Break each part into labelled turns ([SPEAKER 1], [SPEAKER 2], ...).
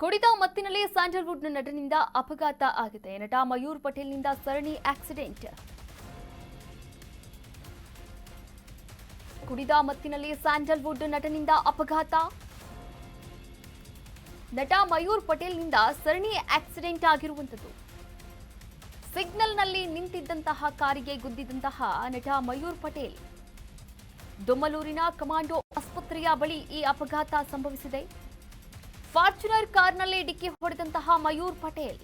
[SPEAKER 1] ಕುಡಿದ ಮತ್ತಿನಲ್ಲಿ ಸ್ಯಾಂಡಲ್ವುಡ್ನ ನಟನಿಂದ ಅಪಘಾತ ಆಗಿದೆ. ನಟ ಮಯೂರ್ ಪಟೇಲ್ನಿಂದ ಸರಣಿ ಆಕ್ಸಿಡೆಂಟ್. ಕುಡಿದ ಮತ್ತಿನಲ್ಲಿ ಸ್ಯಾಂಡಲ್ವುಡ್ ನಟನಿಂದ ಅಪಘಾತ. ನಟ ಮಯೂರ್ ಪಟೇಲ್ನಿಂದ ಸರಣಿ ಆಕ್ಸಿಡೆಂಟ್ ಆಗಿರುವಂಥದ್ದು. ಸಿಗ್ನಲ್ನಲ್ಲಿ ನಿಂತಿದ್ದಂತಹ ಕಾರಿಗೆ ಗುದ್ದಿದಂತಹ ನಟ ಮಯೂರ್ ಪಟೇಲ್. ದೊಮ್ಮಲೂರಿನ ಕಮಾಂಡೋ ಆಸ್ಪತ್ರೆಯ ಬಳಿ ಈ ಅಪಘಾತ ಸಂಭವಿಸಿದೆ. ಫಾರ್ಚುನರ್ ಕಾರ್ನಲ್ಲಿ ಡಿಕ್ಕಿ ಹೊಡೆದಂತಹ ಮಯೂರ್ ಪಟೇಲ್.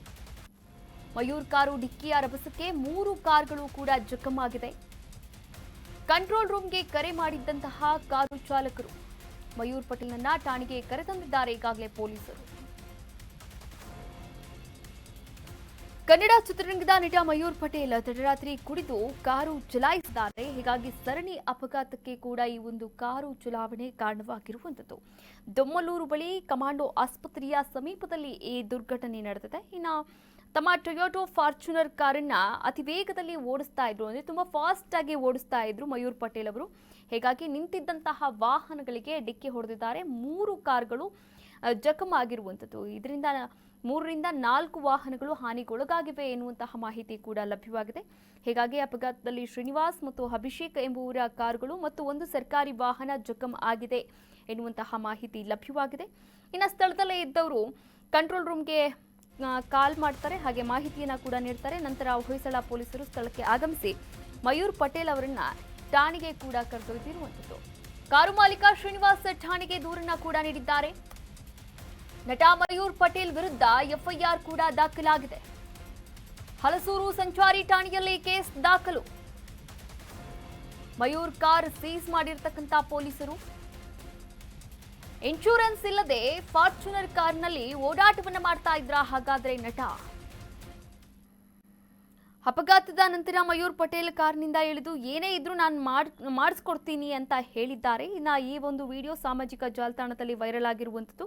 [SPEAKER 1] ಮಯೂರ್ ಕಾರು ಡಿಕ್ಕಿಯ ರಭಸಕ್ಕೆ ಮೂರು ಕಾರ್ಗಳು ಕೂಡ ಜಖಮಾಗಿದೆ ಕಂಟ್ರೋಲ್ ರೂಮ್ಗೆ ಕರೆ ಮಾಡಿದ್ದಂತಹ ಕಾರು ಚಾಲಕರು. ಮಯೂರ್ ಪಟೇಲ್ನನ್ನ ಠಾಣೆಗೆ ಕರೆತಂದಿದ್ದಾರೆ ಈಗಾಗಲೇ ಪೊಲೀಸರು. ಕನ್ನಡ ಚಿತ್ರರಂಗದ ನಟ ಮಯೂರ್ ಪಟೇಲ್ ತಡರಾತ್ರಿ ಕುಡಿದು ಕಾರು ಚಲಾಯಿಸಿದ್ದಾರೆ. ಹೀಗಾಗಿ ಸರಣಿ ಅಪಘಾತಕ್ಕೆ ಕೂಡ ಈ ಒಂದು ಕಾರು ಚಲಾವಣೆ ಕಾರಣವಾಗಿರುವಂಥದ್ದು. ದೊಮ್ಮಲೂರು ಬಳಿ ಕಮಾಂಡೋ ಆಸ್ಪತ್ರೆಯ ಸಮೀಪದಲ್ಲಿ ಈ ದುರ್ಘಟನೆ ನಡೆದಿದೆ. ಇನ್ನು ತಮ್ಮ ಟೊಯೋಟೋ ಫಾರ್ಚುನರ್ ಕಾರನ್ನ ಅತಿ ವೇಗದಲ್ಲಿ ಓಡಿಸ್ತಾ ಇದ್ರು. ಅಂದ್ರೆ ತುಂಬಾ ಫಾಸ್ಟ್ ಆಗಿ ಓಡಿಸ್ತಾ ಇದ್ರು ಮಯೂರ್ ಪಟೇಲ್ ಅವರು. ಹೀಗಾಗಿ ನಿಂತಿದ್ದಂತಹ ವಾಹನಗಳಿಗೆ ಡಿಕ್ಕಿ ಹೊಡೆದಿದ್ದಾರೆ. ಮೂರು ಕಾರ್ಗಳು ಅಹ್, ಜಖಮಾಗಿರುವಂಥದ್ದು ಇದರಿಂದ ಮೂರರಿಂದ ನಾಲ್ಕು ವಾಹನಗಳು ಹಾನಿಗೊಳಗಾಗಿವೆ ಎನ್ನುವಂತಹ ಮಾಹಿತಿ ಕೂಡ ಲಭ್ಯವಾಗಿದೆ. ಹೀಗಾಗಿ ಅಪಘಾತದಲ್ಲಿ ಶ್ರೀನಿವಾಸ್ ಮತ್ತು ಅಭಿಷೇಕ್ ಎಂಬುವರ ಕಾರುಗಳು ಮತ್ತು ಒಂದು ಸರ್ಕಾರಿ ವಾಹನ ಜಖಂ ಆಗಿದೆ ಎನ್ನುವಂತಹ ಮಾಹಿತಿ ಲಭ್ಯವಾಗಿದೆ. ಇನ್ನು ಸ್ಥಳದಲ್ಲೇ ಇದ್ದವರು ಕಂಟ್ರೋಲ್ ರೂಮ್ಗೆ ಕಾಲ್ ಮಾಡ್ತಾರೆ. ಹಾಗೆ ಮಾಹಿತಿಯನ್ನು ಕೂಡ ನೀಡ್ತಾರೆ. ನಂತರ ಹೊಯ್ಸಳ ಪೊಲೀಸರು ಸ್ಥಳಕ್ಕೆ ಆಗಮಿಸಿ ಮಯೂರ್ ಪಟೇಲ್ ಅವರನ್ನ ಠಾಣೆಗೆ ಕೂಡ ಕರೆದೊಯ್ದಿರುವಂಥದ್ದು. ಕಾರು ಮಾಲೀಕ ಶ್ರೀನಿವಾಸ್ ಠಾಣೆಗೆ ದೂರನ್ನ ಕೂಡ ನೀಡಿದ್ದಾರೆ. ನಟ ಮಯೂರ್ ಪಟೇಲ್ ವಿರುದ್ಧ ಎಫ್ಐಆರ್ ಕೂಡ ದಾಖಲಾಗಿದೆ. ಹಲಸೂರು ಸಂಚಾರಿ ಠಾಣೆಯಲ್ಲಿ ಕೇಸ್ ದಾಖಲು. ಮಯೂರ್ ಕಾರ್ ಸೀಸ್ ಮಾಡಿರ್ತಕ್ಕಂಥ ಪೊಲೀಸರು. ಇನ್ಶೂರೆನ್ಸ್ ಇಲ್ಲದೆ ಫಾರ್ಚುನರ್ ಕಾರ್ನಲ್ಲಿ ಓಡಾಟವನ್ನು ಮಾಡ್ತಾ ಇದ್ರ ಹಾಗಾದ್ರೆ ನಟ? ಅಪಘಾತದ ನಂತರ ಮಯೂರ್ ಪಟೇಲ್ ಕಾರ್ನಿಂದ ಇಳಿದು, ಏನೇ ಇದ್ರೂ ನಾನು ಮಾಡ್, ಮಾಡಿಸ್ಕೊಡ್ತೀನಿ ಅಂತ ಹೇಳಿದ್ದಾರೆ. ಇನ್ನು ಈ ಒಂದು ವಿಡಿಯೋ ಸಾಮಾಜಿಕ ಜಾಲತಾಣದಲ್ಲಿ ವೈರಲ್ ಆಗಿರುವಂಥದ್ದು.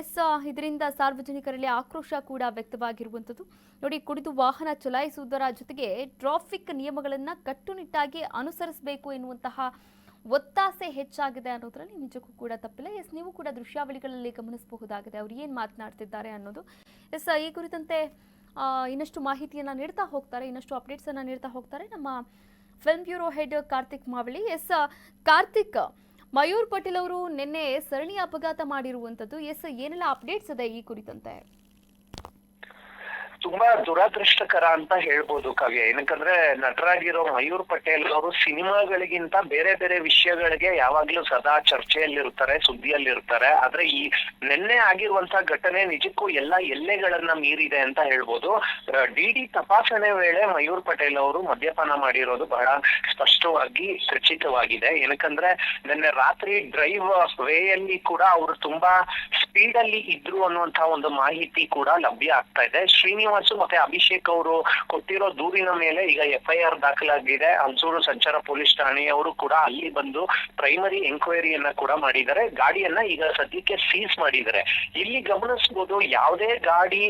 [SPEAKER 1] ಎಸ್ ಇದರಿಂದ ಸಾರ್ವಜನಿಕರಲ್ಲಿ ಆಕ್ರೋಶ ಕೂಡ ವ್ಯಕ್ತವಾಗಿರುವಂಥದ್ದು. ನೋಡಿ, ಕುಡಿದು ವಾಹನ ಚಲಾಯಿಸುವುದರ ಜೊತೆಗೆ ಟ್ರಾಫಿಕ್ ನಿಯಮಗಳನ್ನು ಕಟ್ಟುನಿಟ್ಟಾಗಿ ಅನುಸರಿಸಬೇಕು ಎನ್ನುವಂತಹ ಒತ್ತಾಸೆ ಹೆಚ್ಚಾಗಿದೆ ಅನ್ನೋದ್ರಲ್ಲಿ ನಿಜಕ್ಕೂ ಕೂಡ ತಪ್ಪಿಲ್ಲ. ಎಸ್, ನೀವು ಕೂಡ ದೃಶ್ಯಾವಳಿಗಳಲ್ಲಿ ಗಮನಿಸಬಹುದಾಗಿದೆ. ಅವ್ರು ಏನು ಮಾತನಾಡ್ತಿದ್ದಾರೆ ಅನ್ನೋದು. ಎಸ್ ಈ ಕುರಿತಂತೆ ಇನ್ನಷ್ಟು ಮಾಹಿತಿಯನ್ನು ನೀಡ್ತಾ ಹೋಗ್ತಾರೆ, ಇನ್ನಷ್ಟು ಅಪ್ಡೇಟ್ಸನ್ನು ನೀಡ್ತಾ ಹೋಗ್ತಾರೆ ನಮ್ಮ film bureau head Karthik Mavali. Yes Karthik Mayur Patel ಅವರು ನಿನ್ನೆ ಸರಣಿ ಅಪಘಾತ ಮಾಡಿರುವಂಥದ್ದು ಎಸ್ ಏನೆಲ್ಲ ಅಪ್ಡೇಟ್ಸ್ ಇದೆ ಈ ಕುರಿತಂತೆ?
[SPEAKER 2] ತುಂಬಾ ದುರದೃಷ್ಟಕರ ಅಂತ ಹೇಳ್ಬೋದು ಕಾವ್ಯ. ಏನಕ್ಕಂದ್ರೆ ನಟರಾಗಿರೋ ಮಯೂರ್ ಪಟೇಲ್ ಅವರು ಸಿನಿಮಾಗಳಿಗಿಂತ ಬೇರೆ ಬೇರೆ ವಿಷಯಗಳಿಗೆ ಯಾವಾಗ್ಲೂ ಸದಾ ಚರ್ಚೆಯಲ್ಲಿರ್ತಾರೆ ಸುದ್ದಿಯಲ್ಲಿರ್ತಾರೆ ಆದ್ರೆ ಈ ನಿನ್ನೆ ಆಗಿರುವಂತ ಘಟನೆ ನಿಜಕ್ಕೂ ಎಲ್ಲಾ ಎಲ್ಲೆಗಳನ್ನ ಮೀರಿದೆ ಅಂತ ಹೇಳ್ಬೋದು. ಡಿ ಡಿ ತಪಾಸಣೆ ವೇಳೆ ಮಯೂರ್ ಪಟೇಲ್ ಅವರು ಮದ್ಯಪಾನ ಮಾಡಿರೋದು ಬಹಳ ಸ್ಪಷ್ಟವಾಗಿ ಖಚಿತವಾಗಿದೆ. ಏನಕ್ಕಂದ್ರೆ, ನಿನ್ನೆ ರಾತ್ರಿ ಡ್ರೈವ್ ವೇಯಲ್ಲಿ ಕೂಡ ಅವರು ತುಂಬಾ ಸ್ಪೀಡ್ ಅಲ್ಲಿ ಇದ್ರು ಅನ್ನುವಂತಹ ಒಂದು ಮಾಹಿತಿ ಕೂಡ ಲಭ್ಯ ಆಗ್ತಾ ಇದೆ. ಶ್ರೀನಿವಾಸ್ ಮತ್ತೆ ಅಭಿಷೇಕ್ ಅವರು ಕೊಟ್ಟಿರೋ ದೂರಿನ ಮೇಲೆ ಈಗ ಎಫ್ ಐ ಆರ್ ದಾಖಲಾಗಿದೆ. ಹಂಸೂರು ಸಂಚಾರ ಪೊಲೀಸ್ ಠಾಣೆಯವರು ಕೂಡ ಅಲ್ಲಿ ಬಂದು ಪ್ರೈಮರಿ ಎಂಕ್ವೈರಿಯನ್ನ ಕೂಡ ಮಾಡಿದ್ದಾರೆ. ಗಾಡಿಯನ್ನ ಈಗ ಸದ್ಯಕ್ಕೆ ಸೀಸ್ ಮಾಡಿದ್ದಾರೆ. ಇಲ್ಲಿ ಗಮನಿಸಬಹುದು ಯಾವುದೇ ಗಾಡಿ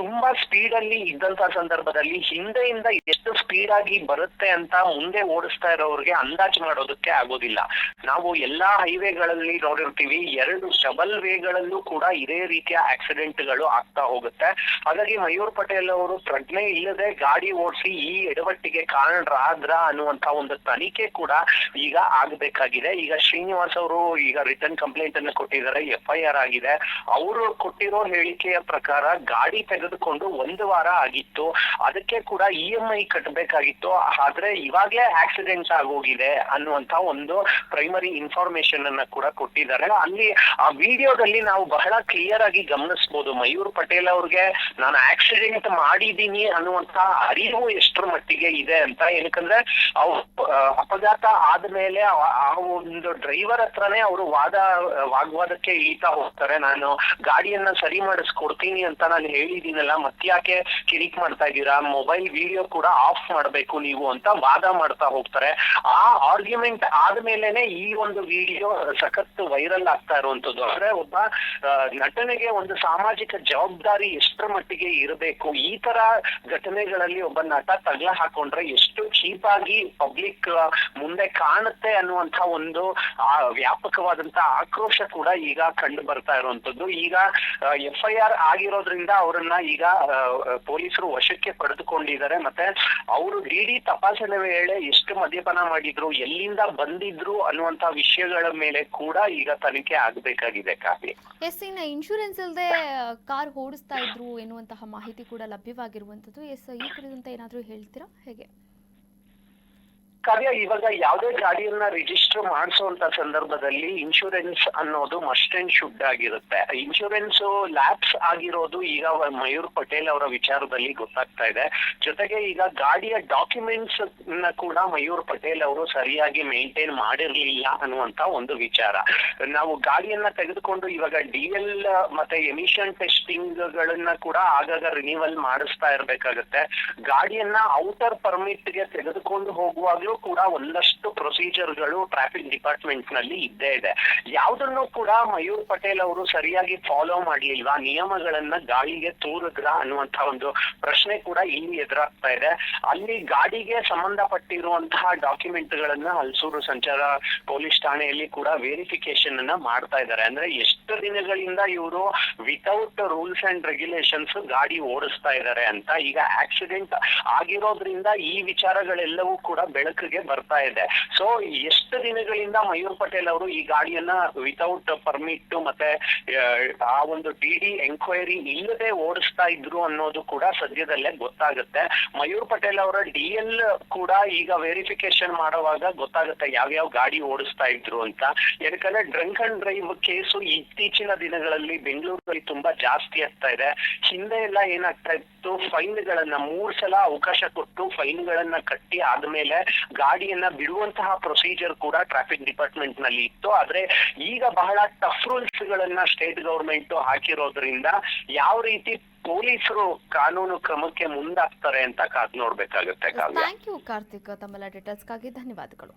[SPEAKER 2] ತುಂಬಾ ಸ್ಪೀಡ್ ಅಲ್ಲಿ ಇದ್ದಂತ ಸಂದರ್ಭದಲ್ಲಿ ಹಿಂದೆಯಿಂದ ಎಷ್ಟು ಸ್ಪೀಡ್ ಆಗಿ ಬರುತ್ತೆ ಅಂತ ಮುಂದೆ ಓಡಿಸ್ತಾ ಇರೋರಿಗೆ ಅಂದಾಜು ಮಾಡೋದಕ್ಕೆ ಆಗೋದಿಲ್ಲ. ನಾವು ಎಲ್ಲಾ ಹೈವೇಗಳಲ್ಲಿ ನೋಡಿರ್ತೀವಿ, ಎರಡು ಡಬಲ್ ವೇಗಳಲ್ಲೂ ಕೂಡ ಇದೇ ರೀತಿಯ ಆಕ್ಸಿಡೆಂಟ್ಗಳು ಆಗ್ತಾ ಹೋಗುತ್ತೆ. ಹಾಗಾಗಿ ಮಯೂರ್ ಪಟೇಲ್ ಅವರು ಪ್ರಜ್ಞೆ ಇಲ್ಲದೆ ಗಾಡಿ ಓಡಿಸಿ ಈ ಎಡವಟ್ಟಿಗೆ ಕಾರಣರಾದ್ರ ಅನ್ನುವಂತ ಒಂದು ತನಿಖೆ ಕೂಡ ಈಗ ಆಗ್ಬೇಕಾಗಿದೆ. ಈಗ ಶ್ರೀನಿವಾಸ್ ಅವರು ಈಗ ರಿಟರ್ನ್ ಕಂಪ್ಲೇಂಟ್ ಅನ್ನು ಕೊಟ್ಟಿದ್ದಾರೆ ಎಫ್ ಐ ಆರ್ ಆಗಿದೆ. ಅವರು ಕೊಟ್ಟಿರೋ ಹೇಳಿಕೆಯ ಪ್ರಕಾರ ಗಾಡಿ ತೆಗೆದುಕೊಂಡು ಒಂದು ವಾರ ಆಗಿತ್ತು. ಅದಕ್ಕೆ ಕೂಡ ಇ ಎಂ ಐ ಕಟ್ಟಬೇಕಾಗಿತ್ತು. ಆದ್ರೆ ಇವಾಗ್ಲೇ ಆಕ್ಸಿಡೆಂಟ್ ಆಗೋಗಿದೆ ಅನ್ನುವಂತ ಒಂದು ಪ್ರೈಮರಿ ಇನ್ಫಾರ್ಮೇಶನ್ ಅನ್ನ ಕೂಡ ಕೊಟ್ಟಿದ್ದಾರೆ. ಅಲ್ಲಿ ಆ ವಿಡಿಯೋದಲ್ಲಿ ನಾವು ಬಹಳ ಕ್ಲಿಯರ್ ಆಗಿ ಗಮನಿಸಬಹುದು ಮಯೂರ್ ಪಟೇಲ್ ಅವ್ರಿಗೆ ನಾನು ಆಕ್ಸಿಡೆಂಟ್ ಮಾಡಿದೀನಿ ಅನ್ನುವಂತ ಅರಿವು ಎಷ್ಟರ ಮಟ್ಟಿಗೆ ಇದೆ ಅಂತ. ಏನಕ್ಕಂದ್ರೆ ಅವ್ರು ಅಪಘಾತ ಆದ್ಮೇಲೆ ಆ- ಒಂದು ಡ್ರೈವರ್ ಹತ್ರನೇ ಅವರು ವಾದ, ವಾಗ್ವಾದಕ್ಕೆ ಇಳಿತಾ ಹೋಗ್ತಾರೆ. ನಾನು ಗಾಡಿಯನ್ನ ಸರಿ ಮಾಡಿಸ್ಕೊಡ್ತೀನಿ ಅಂತ ನಾನು ಹೇಳಿದೀನಲ್ಲ ಮತ್ತ್ಯಾಕೆ ಕಿರಿಕ್ ಮಾಡ್ತಾ ಇದ್ದೀರಾ? ಮೊಬೈಲ್ ವಿಡಿಯೋ ಕೂಡ ಆಫ್ ಮಾಡ್ಬೇಕು ನೀವು ಅಂತ ವಾದ ಮಾಡ್ತಾ ಹೋಗ್ತಾರೆ. ಆ ಆರ್ಗ್ಯುಮೆಂಟ್ ಆದ್ಮೇಲೆನೆ ಈ ಒಂದು ವಿಡಿಯೋ ಸಖತ್ ವೈರಲ್ ಆಗ್ತಾ ಇರುವಂತದ್ದು. ಅಂದ್ರೆ ಒಬ್ಬ ನಟನೆಗೆ ಒಂದು ಸಾಮಾಜಿಕ ಜವಾಬ್ದಾರಿ ಎಷ್ಟರ ಮಟ್ಟಿಗೆ ಇರಬೇಕು? ಈ ತರ ಘಟನೆಗಳಲ್ಲಿ ಒಬ್ಬ ನಟ ತಗ್ಲ ಹಾಕೊಂಡ್ರೆ ಎಷ್ಟು ಚೀಪ್ ಆಗಿ ಪಬ್ಲಿಕ್ ಮುಂದೆ ಕಾಣುತ್ತೆ ಅನ್ನುವಂತ ಒಂದು ವ್ಯಾಪಕವಾದಂತ ಆಕ್ರೋಶ ಕೂಡ ಈಗ ಕಂಡು ಬರ್ತಾ ಇರುವಂತದ್ದು ಈಗ ಎಫ್ ಐ ಆರ್ ಆಗಿರೋದ್ರಿಂದ ಅವರನ್ನ ಈಗ ಪೊಲೀಸರು ವಶಕ್ಕೆ ಪಡೆದುಕೊಂಡಿದ್ದಾರೆ. ಮತ್ತೆ ಅವರು ಡಿಡಿ ತಪಾಸಣೆ ವೇಳೆ ಎಷ್ಟು ಮದ್ಯಪಾನ ಮಾಡಿದ್ರು, ಎಲ್ಲಿಂದ ಬಂದಿದ್ರು ಅನ್ನುವಂತ ವಿಷಯಗಳ ಮೇಲೆ ಕೂಡ ಈಗ ತನಿಖೆ ಆಗ್ಬೇಕಾಗಿದೆ ಕಾವ್ಯ.
[SPEAKER 1] ಎಸ್ ಇನ್ನು ಇನ್ಶೂರೆನ್ಸ್ ಇಲ್ಲದೆ ಕಾರ್ ಓಡಿಸ್ತಾ ಇದ್ರು ಎನ್ನುವಂತಹ ಮಾಹಿತಿ ಕೂಡ ಲಭ್ಯವಾಗಿರುವಂಥದ್ದು. ಎಸ್ ಈ ಕುರಿತಂತೆ ಏನಾದರೂ ಹೇಳ್ತೀರಾ? ಹೇಗೆ?
[SPEAKER 2] ಕಾವ್ಯ, ಇವಾಗ ಯಾವುದೇ ಗಾಡಿಯನ್ನ ರಿಜಿಸ್ಟರ್ ಮಾಡಿಸುವಂತ ಸಂದರ್ಭದಲ್ಲಿ ಇನ್ಶೂರೆನ್ಸ್ ಅನ್ನೋದು ಮಸ್ಟ್ ಅಂಡ್ ಶುಡ್ ಆಗಿರುತ್ತೆ. ಇನ್ಶೂರೆನ್ಸ್ ಲ್ಯಾಪ್ಸ್ ಆಗಿರೋದು ಈಗ ಮಯೂರ್ ಪಟೇಲ್ ಅವರ ವಿಚಾರದಲ್ಲಿ ಗೊತ್ತಾಗ್ತಾ ಇದೆ. ಜೊತೆಗೆ ಈಗ ಗಾಡಿಯ ಡಾಕ್ಯುಮೆಂಟ್ಸ್ನ ಕೂಡ ಮಯೂರ್ ಪಟೇಲ್ ಅವರು ಸರಿಯಾಗಿ ಮೇಂಟೈನ್ ಮಾಡಿರ್ಲಿಲ್ಲ ಅನ್ನುವಂತ ಒಂದು ವಿಚಾರ. ನಾವು ಗಾಡಿಯನ್ನ ತೆಗೆದುಕೊಂಡು ಇವಾಗ ಡಿ ಎಲ್ ಮತ್ತೆ ಎಮಿಷನ್ ಟೆಸ್ಟಿಂಗ್ ಗಳನ್ನ ಕೂಡ ಆಗಾಗ ರಿನಿವಲ್ ಮಾಡಿಸ್ತಾ ಇರ್ಬೇಕಾಗತ್ತೆ. ಗಾಡಿಯನ್ನ ಔಟರ್ ಪರ್ಮಿಟ್ಗೆ ತೆಗೆದುಕೊಂಡು ಹೋಗುವಾಗ್ಲೂ ಕೂಡ ಒಂದಷ್ಟು ಪ್ರೊಸೀಜರ್ಗಳು ಟ್ರಾಫಿಕ್ ಡಿಪಾರ್ಟ್ಮೆಂಟ್ನಲ್ಲಿ ಇದ್ದೇ ಇದೆ. ಯಾವ್ದನ್ನು ಕೂಡ ಮಯೂರ್ ಪಟೇಲ್ ಅವರು ಸರಿಯಾಗಿ ಫಾಲೋ ಮಾಡ್ಲಿಲ್ವಾ? ನಿಯಮಗಳನ್ನ ಗಾಳಿಗೆ ತೂರಿದ್ರ ಅನ್ನುವಂತ ಒಂದು ಪ್ರಶ್ನೆ ಕೂಡ ಇಲ್ಲಿ ಎದುರಾಗ್ತಾ ಇದೆ. ಅಲ್ಲಿ ಗಾಡಿಗೆ ಸಂಬಂಧಪಟ್ಟಿರುವಂತಹ ಡಾಕ್ಯುಮೆಂಟ್ ಗಳನ್ನ ಹಲಸೂರು ಸಂಚಾರ ಪೊಲೀಸ್ ಠಾಣೆಯಲ್ಲಿ ಕೂಡ ವೆರಿಫಿಕೇಶನ್ ಅನ್ನ ಮಾಡ್ತಾ ಇದ್ದಾರೆ. ಅಂದ್ರೆ ಎಷ್ಟು ದಿನಗಳಿಂದ ಇವರು ವಿತೌಟ್ ರೂಲ್ಸ್ ಅಂಡ್ ರೆಗ್ಯುಲೇಷನ್ಸ್ ಗಾಡಿ ಓಡಿಸ್ತಾ ಇದ್ದಾರೆ ಅಂತ ಈಗ ಆಕ್ಸಿಡೆಂಟ್ ಆಗಿರೋದ್ರಿಂದ ಈ ವಿಚಾರಗಳೆಲ್ಲವೂ ಕೂಡ ಬೆಳಕಿಗೆ ಬರ್ತಾ ಇದೆ. ಸೊ ಎಷ್ಟು ದಿನಗಳಿಂದ ಮಯೂರ್ ಪಟೇಲ್ ಅವರು ಈ ಗಾಡಿಯನ್ನ ವಿತೌಟ್ ಪರ್ಮಿಟ್ ಮತ್ತೆ ಆ, ಒಂದು ಡಿ ಡಿ ಎಂಕ್ವೈರಿ ಇಲ್ಲದೆ ಓಡಿಸ್ತಾ ಇದ್ರು ಅನ್ನೋದು ಕೂಡ ಸದ್ಯದಲ್ಲೇ ಗೊತ್ತಾಗುತ್ತೆ. ಮಯೂರ್ ಪಟೇಲ್ ಅವರ ಡಿ ಕೂಡ ಈಗ ವೆರಿಫಿಕೇಶನ್ ಮಾಡುವಾಗ ಗೊತ್ತಾಗುತ್ತೆ ಯಾವ್ಯಾವ ಗಾಡಿ ಓಡಿಸ್ತಾ ಇದ್ರು ಅಂತ. ಯಾಕಂದ್ರೆ ಡ್ರಂಕ್ ಅಂಡ್ ಡ್ರೈವ್ ಕೇಸು ಇತ್ತೀಚಿನ ದಿನಗಳಲ್ಲಿ ಬೆಂಗಳೂರಲ್ಲಿ ತುಂಬಾ ಜಾಸ್ತಿ ಆಗ್ತಾ ಇದೆ. ಹಿಂದೆ ಎಲ್ಲ ಏನಾಗ್ತಾ ಇತ್ತು ಫೈನ್ ಗಳನ್ನ ಮೂರ್ ಸಲ ಅವಕಾಶ ಕೊಟ್ಟು ಫೈನ್ ಗಳನ್ನ ಕಟ್ಟಿ ಆದ್ಮೇಲೆ ಗಾಡಿಯನ್ನ ಬಿಡುವಂತಹ ಪ್ರೊಸೀಜರ್ ಕೂಡ ಟ್ರಾಫಿಕ್ ಡಿಪಾರ್ಟ್ಮೆಂಟ್ನಲ್ಲಿ ಇತ್ತು. ಆದ್ರೆ ಈಗ ಬಹಳ ಟಫ್ ರೂಲ್ಸ್ ಗಳನ್ನ ಸ್ಟೇಟ್ ಗವರ್ಮೆಂಟ್ ಹಾಕಿರೋದ್ರಿಂದ ಯಾವ ರೀತಿ ಪೊಲೀಸರು ಕಾನೂನು ಕ್ರಮಕ್ಕೆ ಮುಂದಾಗ್ತಾರೆ ಅಂತ ಕಾದ್ ನೋಡ್ಬೇಕಾಗುತ್ತೆ
[SPEAKER 1] ಥ್ಯಾಂಕ್ ಯು ಕಾರ್ತಿಕ್. ತಮ್ಮೆಲ್ಲ ಡೀಟೇಲ್ಸ್ಗಾಗಿ ಧನ್ಯವಾದಗಳು.